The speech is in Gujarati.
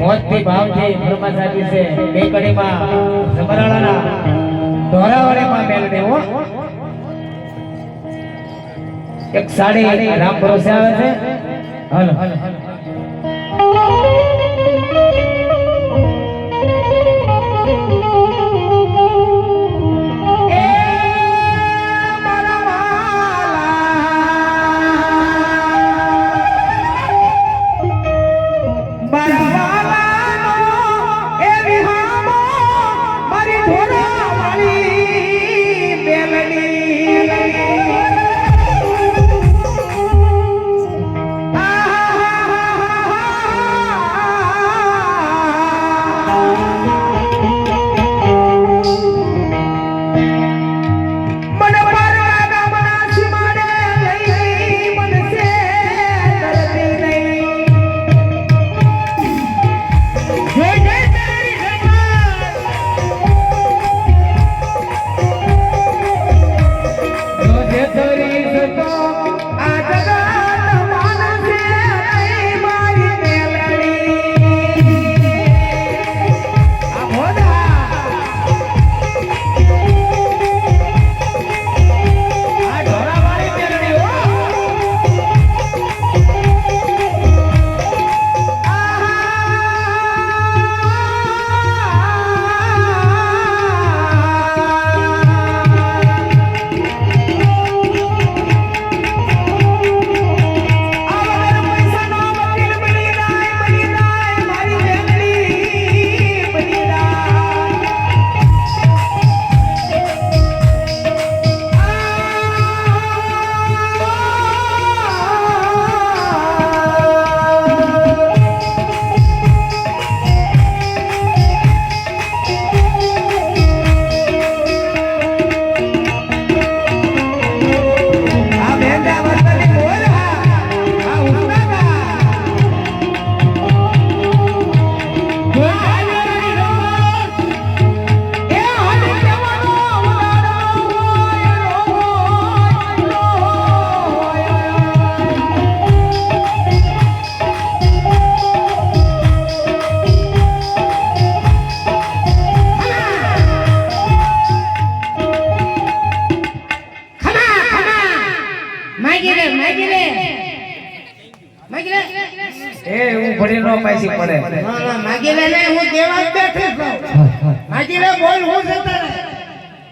મોજથી ભાવથી ફરમાશ આપી છે. બે કડીમાં સમરાળાના માં મેલ દેવો એક સાડી રામ ભરોસે આવે છે. હલો. એ એ હું ભણી નો પાછી પડે હા, હા, માગી લે ને હું દેવા જ બેઠો છું. માગી લે બોલ હું તારે